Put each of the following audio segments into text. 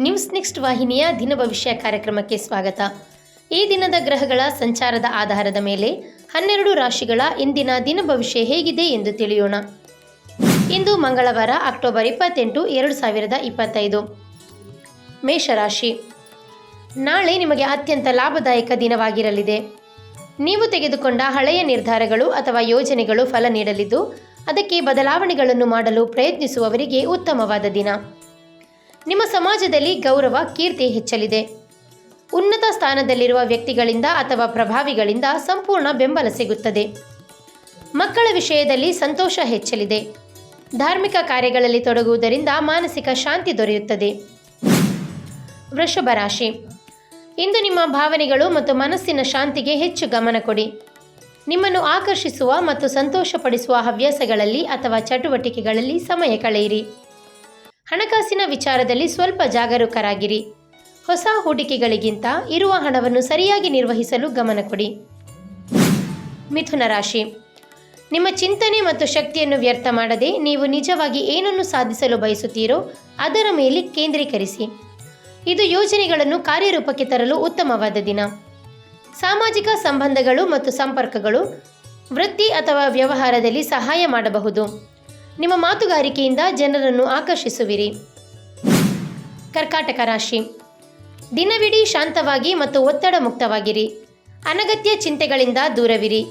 News next ವಾಹಿನಿಯ ದಿನ ಭವಿಷ್ಯ ಕಾರ್ಯಕ್ರಮಕ್ಕೆ ಸ್ವಾಗತ. ಈ ದಿನದ ಗ್ರಹಗಳ ಸಂಚಾರದ ಆಧಾರದ ಮೇಲೆ ಹನ್ನೆರಡು ರಾಶಿಗಳ ಇಂದಿನ ದಿನ ಭವಿಷ್ಯ ಹೇಗಿದೆ ಎಂದು ತಿಳಿಯೋಣ. ಇಂದು ಮಂಗಳವಾರ, ಅಕ್ಟೋಬರ್ ಇಪ್ಪತ್ತೆಂಟು, ಎರಡು ಸಾವಿರದ ಇಪ್ಪತ್ತೈದು. ಮೇಷರಾಶಿ. ನಾಳೆ ನಿಮಗೆ ಅತ್ಯಂತ ಲಾಭದಾಯಕ ದಿನವಾಗಿರಲಿದೆ. ನೀವು ತೆಗೆದುಕೊಂಡ ಹಳೆಯ ನಿರ್ಧಾರಗಳು ಅಥವಾ ಯೋಜನೆಗಳು ಫಲ ನೀಡಲಿದ್ದು, ಅದಕ್ಕೆ ಬದಲಾವಣೆಗಳನ್ನು ಮಾಡಲು ಪ್ರಯತ್ನಿಸುವವರಿಗೆ ಉತ್ತಮವಾದ ದಿನ. ನಿಮ್ಮ ಸಮಾಜದಲ್ಲಿ ಗೌರವ, ಕೀರ್ತಿ ಹೆಚ್ಚಲಿದೆ. ಉನ್ನತ ಸ್ಥಾನದಲ್ಲಿರುವ ವ್ಯಕ್ತಿಗಳಿಂದ ಅಥವಾ ಪ್ರಭಾವಿಗಳಿಂದ ಸಂಪೂರ್ಣ ಬೆಂಬಲ ಸಿಗುತ್ತದೆ. ಮಕ್ಕಳ ವಿಷಯದಲ್ಲಿ ಸಂತೋಷ ಹೆಚ್ಚಲಿದೆ. ಧಾರ್ಮಿಕ ಕಾರ್ಯಗಳಲ್ಲಿ ತೊಡಗುವುದರಿಂದ ಮಾನಸಿಕ ಶಾಂತಿ ದೊರೆಯುತ್ತದೆ. ವೃಷಭ ರಾಶಿ. ಇಂದು ನಿಮ್ಮ ಭಾವನೆಗಳು ಮತ್ತು ಮನಸ್ಸಿನ ಶಾಂತಿಗೆ ಹೆಚ್ಚು ಗಮನ ಕೊಡಿ. ನಿಮ್ಮನ್ನು ಆಕರ್ಷಿಸುವ ಮತ್ತು ಸಂತೋಷಪಡಿಸುವ ಹವ್ಯಾಸಗಳಲ್ಲಿ ಅಥವಾ ಚಟುವಟಿಕೆಗಳಲ್ಲಿ ಸಮಯ ಕಳೆಯಿರಿ. ಹಣಕಾಸಿನ ವಿಚಾರದಲ್ಲಿ ಸ್ವಲ್ಪ ಜಾಗರೂಕರಾಗಿರಿ. ಹೊಸ ಹೂಡಿಕೆಗಳಿಗಿಂತ ಇರುವ ಹಣವನ್ನು ಸರಿಯಾಗಿ ನಿರ್ವಹಿಸಲು ಗಮನ ಕೊಡಿ. ಮಿಥುನ ರಾಶಿ. ನಿಮ್ಮ ಚಿಂತನೆ ಮತ್ತು ಶಕ್ತಿಯನ್ನು ವ್ಯರ್ಥ ಮಾಡದೆ ನೀವು ನಿಜವಾಗಿ ಏನನ್ನು ಸಾಧಿಸಲು ಬಯಸುತ್ತೀರೋ ಅದರ ಮೇಲೆ ಕೇಂದ್ರೀಕರಿಸಿ. ಇದು ಯೋಜನೆಗಳನ್ನು ಕಾರ್ಯರೂಪಕ್ಕೆ ತರಲು ಉತ್ತಮವಾದ ದಿನ. ಸಾಮಾಜಿಕ ಸಂಬಂಧಗಳು ಮತ್ತು ಸಂಪರ್ಕಗಳು, ವೃತ್ತಿ ಅಥವಾ ವ್ಯವಹಾರದಲ್ಲಿ ಸಹಾಯ ಮಾಡಬಹುದು. ನಿಮ್ಮ ಮಾತುಗಾರಿಕೆಯಿಂದ ಜನರನ್ನು ಆಕರ್ಷಿಸುವಿರಿ. ಕರ್ಕಾಟಕ ರಾಶಿ. ದಿನವಿಡೀ ಶಾಂತವಾಗಿ ಮತ್ತು ಒತ್ತಡ ಮುಕ್ತವಾಗಿರಿ. ಅನಗತ್ಯ ಚಿಂತೆಗಳಿಂದ ದೂರವಿರಿ.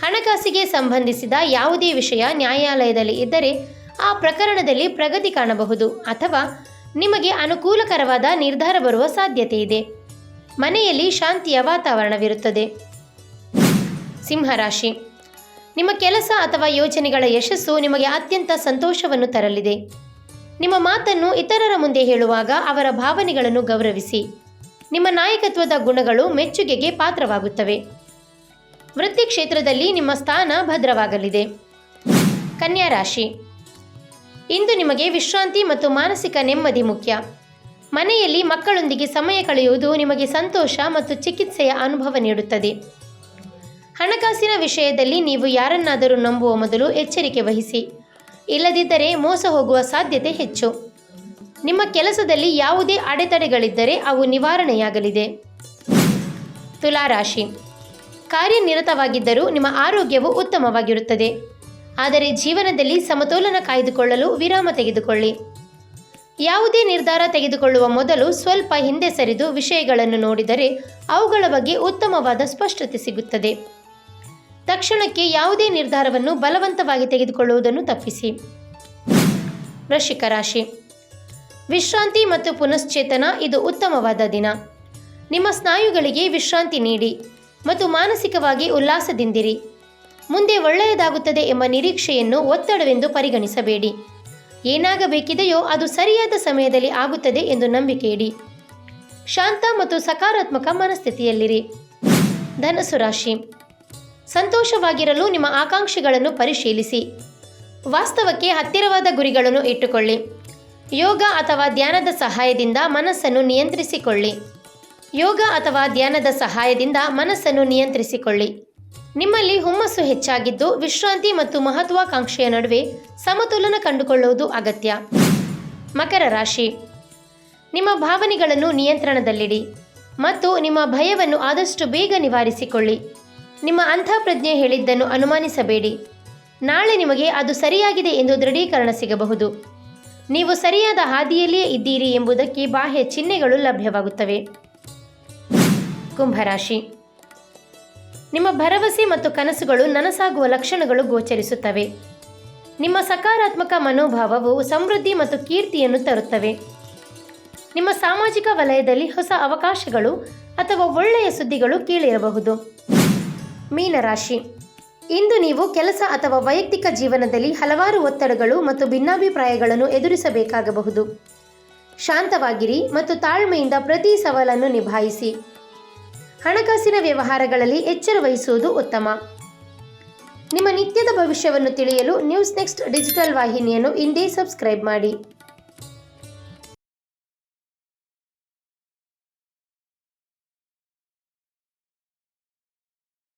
ಹಣಕಾಸಿಗೆ ಸಂಬಂಧಿಸಿದ ಯಾವುದೇ ವಿಷಯ ನ್ಯಾಯಾಲಯದಲ್ಲಿ ಇದ್ದರೆ ಆ ಪ್ರಕರಣದಲ್ಲಿ ಪ್ರಗತಿ ಕಾಣಬಹುದು ಅಥವಾ ನಿಮಗೆ ಅನುಕೂಲಕರವಾದ ನಿರ್ಧಾರ ಬರುವ ಸಾಧ್ಯತೆ ಇದೆ. ಮನೆಯಲ್ಲಿ ಶಾಂತಿಯ ವಾತಾವರಣವಿರುತ್ತದೆ. ಸಿಂಹರಾಶಿ. ನಿಮ್ಮ ಕೆಲಸ ಅಥವಾ ಯೋಜನೆಗಳ ಯಶಸ್ಸು ನಿಮಗೆ ಅತ್ಯಂತ ಸಂತೋಷವನ್ನು ತರಲಿದೆ. ನಿಮ್ಮ ಮಾತನ್ನು ಇತರರ ಮುಂದೆ ಹೇಳುವಾಗ ಅವರ ಭಾವನೆಗಳನ್ನು ಗೌರವಿಸಿ. ನಿಮ್ಮ ನಾಯಕತ್ವದ ಗುಣಗಳು ಮೆಚ್ಚುಗೆಗೆ ಪಾತ್ರವಾಗುತ್ತವೆ. ವೃತ್ತಿ ಕ್ಷೇತ್ರದಲ್ಲಿ ನಿಮ್ಮ ಸ್ಥಾನ ಭದ್ರವಾಗಲಿದೆ. ಕನ್ಯಾ ರಾಶಿ. ಇಂದು ನಿಮಗೆ ವಿಶ್ರಾಂತಿ ಮತ್ತು ಮಾನಸಿಕ ನೆಮ್ಮದಿ ಮುಖ್ಯ. ಮನೆಯಲ್ಲಿ ಮಕ್ಕಳೊಂದಿಗೆ ಸಮಯ ಕಳೆಯುವುದು ನಿಮಗೆ ಸಂತೋಷ ಮತ್ತು ಚಿಕಿತ್ಸೆಯ ಅನುಭವ ನೀಡುತ್ತದೆ. ಹಣಕಾಸಿನ ವಿಷಯದಲ್ಲಿ ನೀವು ಯಾರನ್ನಾದರೂ ನಂಬುವ ಮೊದಲು ಎಚ್ಚರಿಕೆ ವಹಿಸಿ. ಇಲ್ಲದಿದ್ದರೆ ಮೋಸ ಹೋಗುವ ಸಾಧ್ಯತೆ ಹೆಚ್ಚು. ನಿಮ್ಮ ಕೆಲಸದಲ್ಲಿ ಯಾವುದೇ ಅಡೆತಡೆಗಳಿದ್ದರೆ ಅವು ನಿವಾರಣೆಯಾಗಲಿದೆ. ತುಲಾರಾಶಿ. ಕಾರ್ಯನಿರತವಾಗಿದ್ದರೂ ನಿಮ್ಮ ಆರೋಗ್ಯವು ಉತ್ತಮವಾಗಿರುತ್ತದೆ. ಆದರೆ ಜೀವನದಲ್ಲಿ ಸಮತೋಲನ ಕಾಯ್ದುಕೊಳ್ಳಲು ವಿರಾಮ ತೆಗೆದುಕೊಳ್ಳಿ. ಯಾವುದೇ ನಿರ್ಧಾರ ತೆಗೆದುಕೊಳ್ಳುವ ಮೊದಲು ಸ್ವಲ್ಪ ಹಿಂದೆ ಸರಿದು ವಿಷಯಗಳನ್ನು ನೋಡಿದರೆ ಅವುಗಳ ಬಗ್ಗೆ ಉತ್ತಮವಾದ ಸ್ಪಷ್ಟತೆ ಸಿಗುತ್ತದೆ. ತಕ್ಷಣಕ್ಕೆ ಯಾವುದೇ ನಿರ್ಧಾರವನ್ನು ಬಲವಂತವಾಗಿ ತೆಗೆದುಕೊಳ್ಳುವುದನ್ನು ತಪ್ಪಿಸಿ. ವೃಶ್ಚಿಕ ರಾಶಿ ವಿಶ್ರಾಂತಿ ಮತ್ತು ಪುನಶ್ಚೇತನ ಇದು ಉತ್ತಮವಾದ ದಿನ. ನಿಮ್ಮ ಸ್ನಾಯುಗಳಿಗೆ ವಿಶ್ರಾಂತಿ ನೀಡಿ ಮತ್ತು ಮಾನಸಿಕವಾಗಿ ಉಲ್ಲಾಸದಿಂದಿರಿ. ಮುಂದೆ ಒಳ್ಳೆಯದಾಗುತ್ತದೆ ಎಂಬ ನಿರೀಕ್ಷೆಯನ್ನು ಒತ್ತಡವೆಂದು ಪರಿಗಣಿಸಬೇಡಿ. ಏನಾಗಬೇಕಿದೆಯೋ ಅದು ಸರಿಯಾದ ಸಮಯದಲ್ಲಿ ಆಗುತ್ತದೆ ಎಂದು ನಂಬಿಕೆ ಇಡಿ. ಶಾಂತ ಮತ್ತು ಸಕಾರಾತ್ಮಕ ಮನಸ್ಥಿತಿಯಲ್ಲಿರಿ. ಧನಸು ರಾಶಿ. ಸಂತೋಷವಾಗಿರಲು ನಿಮ್ಮ ಆಕಾಂಕ್ಷೆಗಳನ್ನು ಪರಿಶೀಲಿಸಿ. ವಾಸ್ತವಕ್ಕೆ ಹತ್ತಿರವಾದ ಗುರಿಗಳನ್ನು ಇಟ್ಟುಕೊಳ್ಳಿ. ಯೋಗ ಅಥವಾ ಧ್ಯಾನದ ಸಹಾಯದಿಂದ ಮನಸ್ಸನ್ನು ನಿಯಂತ್ರಿಸಿಕೊಳ್ಳಿ. ಯೋಗ ಅಥವಾ ಧ್ಯಾನದ ಸಹಾಯದಿಂದ ಮನಸ್ಸನ್ನು ನಿಯಂತ್ರಿಸಿಕೊಳ್ಳಿ. ನಿಮ್ಮಲ್ಲಿ ಹುಮ್ಮಸ್ಸು ಹೆಚ್ಚಾಗಿದ್ದು ವಿಶ್ರಾಂತಿ ಮತ್ತು ಮಹತ್ವಾಕಾಂಕ್ಷೆಯ ನಡುವೆ ಸಮತೋಲನ ಕಂಡುಕೊಳ್ಳುವುದು ಅಗತ್ಯ. ಮಕರ ರಾಶಿ. ನಿಮ್ಮ ಭಾವನೆಗಳನ್ನು ನಿಯಂತ್ರಣದಲ್ಲಿಡಿ ಮತ್ತು ನಿಮ್ಮ ಭಯವನ್ನು ಆದಷ್ಟು ಬೇಗ ನಿವಾರಿಸಿಕೊಳ್ಳಿ. ನಿಮ್ಮ ಅಂತಃಪ್ರಜ್ಞೆ ಹೇಳಿದ್ದನ್ನು ಅನುಮಾನಿಸಬೇಡಿ. ನಾಳೆ ನಿಮಗೆ ಅದು ಸರಿಯಾಗಿದೆ ಎಂದು ದೃಢೀಕರಣ ಸಿಗಬಹುದು. ನೀವು ಸರಿಯಾದ ಹಾದಿಯಲ್ಲಿಯೇ ಇದ್ದೀರಿ ಎಂಬುದಕ್ಕೆ ಬಾಹ್ಯ ಚಿಹ್ನೆಗಳು ಲಭ್ಯವಾಗುತ್ತವೆ. ಕುಂಭರಾಶಿ. ನಿಮ್ಮ ಭರವಸೆ ಮತ್ತು ಕನಸುಗಳು ನನಸಾಗುವ ಲಕ್ಷಣಗಳು ಗೋಚರಿಸುತ್ತವೆ. ನಿಮ್ಮ ಸಕಾರಾತ್ಮಕ ಮನೋಭಾವವು ಸಮೃದ್ಧಿ ಮತ್ತು ಕೀರ್ತಿಯನ್ನು ತರುತ್ತವೆ. ನಿಮ್ಮ ಸಾಮಾಜಿಕ ವಲಯದಲ್ಲಿ ಹೊಸ ಅವಕಾಶಗಳು ಅಥವಾ ಒಳ್ಳೆಯ ಸುದ್ದಿಗಳು ಕೀಳಿರಬಹುದು. ಮೀನರಾಶಿ. ಇಂದು ನೀವು ಕೆಲಸ ಅಥವಾ ವೈಯಕ್ತಿಕ ಜೀವನದಲ್ಲಿ ಹಲವಾರು ಒತ್ತಡಗಳು ಮತ್ತು ಭಿನ್ನಾಭಿಪ್ರಾಯಗಳನ್ನು ಎದುರಿಸಬೇಕಾಗಬಹುದು. ಶಾಂತವಾಗಿರಿ ಮತ್ತು ತಾಳ್ಮೆಯಿಂದ ಪ್ರತಿ ಸವಾಲನ್ನು ನಿಭಾಯಿಸಿ. ಹಣಕಾಸಿನ ವ್ಯವಹಾರಗಳಲ್ಲಿ ಎಚ್ಚರ ವಹಿಸುವುದು ಉತ್ತಮ. ನಿಮ್ಮ ನಿತ್ಯದ ಭವಿಷ್ಯವನ್ನು ತಿಳಿಯಲು ನ್ಯೂಸ್ ನೆಕ್ಸ್ಟ್ ಡಿಜಿಟಲ್ ವಾಹಿನಿಯನ್ನು ಇಂದೇ ಸಬ್ಸ್ಕ್ರೈಬ್ ಮಾಡಿ.